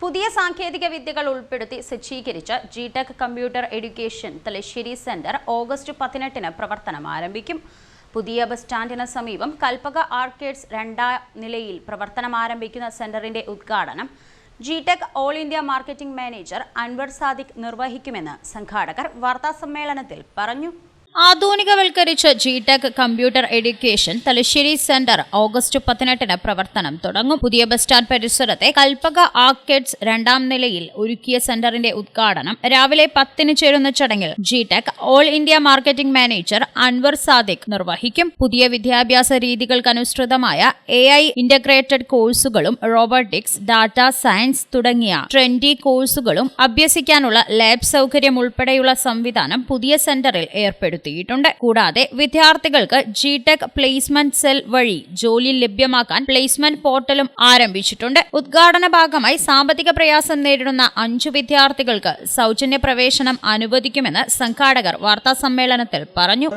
പുതിയ സാങ്കേതിക വിദ്യകൾ ഉൾപ്പെടുത്തി സജ്ജീകരിച്ച G tech computer education Thalassery centre August പതിനെട്ടിന് പ്രവർത്തനം ആരംഭിക്കും. പുതിയ ബസ് സ്റ്റാൻഡിന് സമീപം കൽപ്പക ആർക്കേഡ്സ് രണ്ടാം നിലയിൽ പ്രവർത്തനം ആരംഭിക്കുന്ന സെന്ററിന്റെ ഉദ്ഘാടനം G tech all India marketing manager Anwar Sadiq നിർവഹിക്കുമെന്ന് സംഘാടകർ വാർത്താസമ്മേളനത്തിൽ പറഞ്ഞു. ആധുനികവൽക്കരിച്ച G tech computer education Thalassery centre August പതിനെട്ടിന് പ്രവർത്തനം തുടങ്ങും. പുതിയ ബസ് സ്റ്റാൻഡ് പരിസരത്തെ കൽപ്പക ആർക്കേഡ്സ് രണ്ടാം നിലയിൽ ഒരുക്കിയ സെന്ററിന്റെ ഉദ്ഘാടനം രാവിലെ പത്തിന് ചേരുന്ന ചടങ്ങിൽ G tech all India marketing manager Anwar Sadiq നിർവഹിക്കും. പുതിയ വിദ്യാഭ്യാസ രീതികൾക്കനുസൃതമായ എ ഐ ഇന്റഗ്രേറ്റഡ് കോഴ്സുകളും റോബോട്ടിക്സ് ഡാറ്റ സയൻസ് തുടങ്ങിയ ട്രെൻഡി കോഴ്സുകളും അഭ്യസിക്കാനുള്ള ലാബ് സൗകര്യം ഉൾപ്പെടെയുള്ള സംവിധാനം പുതിയ സെന്ററിൽ ഏർപ്പെടുത്തിയിട്ടുണ്ട് കൂടാതെ വിദ്യാർത്ഥികൾക്ക് ജി ടെക് പ്ലേസ്മെന്റ് സെൽ വഴി ജോലി ലഭ്യമാക്കാൻ പ്ലേസ്മെന്റ് പോർട്ടലും ആരംഭിച്ചിട്ടുണ്ട്. ഉദ്ഘാടന ഭാഗമായി സാമ്പത്തിക പ്രയാസം നേരിടുന്ന അഞ്ചു വിദ്യാർത്ഥികൾക്ക് സൗജന്യ പ്രവേശനം അനുവദിക്കുമെന്ന് സംഘാടകർ വാർത്താ സമ്മേളനത്തിൽ പറഞ്ഞു.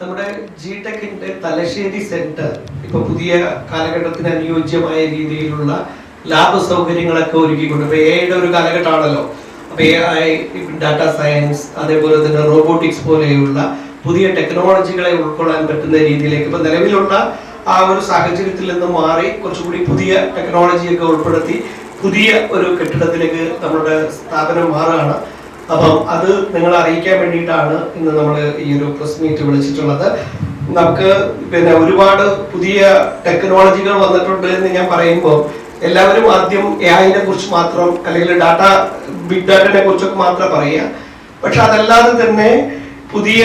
നമ്മുടെ ജി ടെക്കിന്റെ തലശ്ശേരി സെന്റർ ഇപ്പൊ പുതിയ കാലഘട്ടത്തിന് അനുയോജ്യമായ രീതിയിലുള്ള ലാബ് സൗകര്യങ്ങളൊക്കെ ഒരുക്കിക്കൊണ്ട് ഇപ്പൊ എയുടെ ഒരു കാലഘട്ടമാണല്ലോ. എ ഡാറ്റ സയൻസ് അതേപോലെ തന്നെ റോബോട്ടിക്സ് പോലെയുള്ള പുതിയ ടെക്നോളജികളെ ഉൾക്കൊള്ളാൻ പറ്റുന്ന രീതിയിലേക്ക് ഇപ്പൊ നിലവിലുള്ള ആ ഒരു സാഹചര്യത്തിൽ നിന്ന് മാറി കുറച്ചുകൂടി പുതിയ ടെക്നോളജിയൊക്കെ ഉൾപ്പെടുത്തി പുതിയ ഒരു കെട്ടിടത്തിലേക്ക് നമ്മുടെ സ്ഥാപനം മാറുകയാണ്. അപ്പം അത് നിങ്ങൾ അറിയിക്കാൻ വേണ്ടിയിട്ടാണ് ഇന്ന് നമ്മൾ ഈ ഒരു പ്രസ് മീറ്റ് വിളിച്ചിട്ടുള്ളത്. നമുക്ക് പിന്നെ ഒരുപാട് പുതിയ ടെക്നോളജികൾ വന്നിട്ടുണ്ട് എന്ന് ഞാൻ പറയുമ്പോൾ എല്ലാവരും ആദ്യം എ ഐനെ കുറിച്ച് മാത്രം അല്ലെങ്കിൽ ഡാറ്റ ബിഗ് ഡാറ്റനെ കുറിച്ചൊക്കെ മാത്രം പറയുക. പക്ഷെ അതല്ലാതെ തന്നെ പുതിയ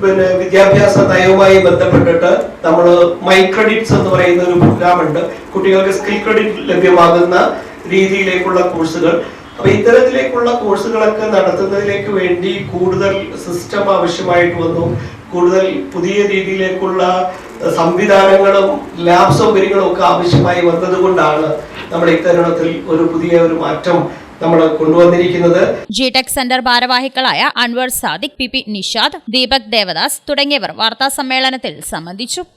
പിന്നെ വിദ്യാഭ്യാസ നയവുമായി ബന്ധപ്പെട്ടിട്ട് നമ്മൾ മൈ ക്രെഡിറ്റ്സ് എന്ന് പറയുന്ന ഒരു പ്രോഗ്രാം ഉണ്ട്. കുട്ടികൾക്ക് സ്കിൽ ക്രെഡിറ്റ് ലഭ്യമാകുന്ന രീതിയിലേക്കുള്ള കോഴ്സുകൾ അപ്പൊ ഇത്തരത്തിലേക്കുള്ള കോഴ്സുകളൊക്കെ നടത്തുന്നതിലേക്ക് വേണ്ടി കൂടുതൽ സിസ്റ്റം ആവശ്യമായിട്ട് വന്നു. കൂടുതൽ പുതിയ രീതിയിലേക്കുള്ള സംവിധാനങ്ങളും ലാബ് സൗകര്യങ്ങളും ഒക്കെ ആവശ്യമായി വന്നതുകൊണ്ടാണ് നമ്മുടെ ഇത്തരുണത്തിൽ ഒരു പുതിയ ഒരു മാറ്റം നമ്മൾ കൊണ്ടുവന്നിരിക്കുന്നത്. ജി ടെക് സെന്റർ ഭാരവാഹികളായ അൻവർ സാദിഖ് പി പി നിഷാദ് ദീപക് ദേവദാസ് തുടങ്ങിയവർ വാർത്താ സമ്മേളനത്തിൽ സംബന്ധിച്ചു.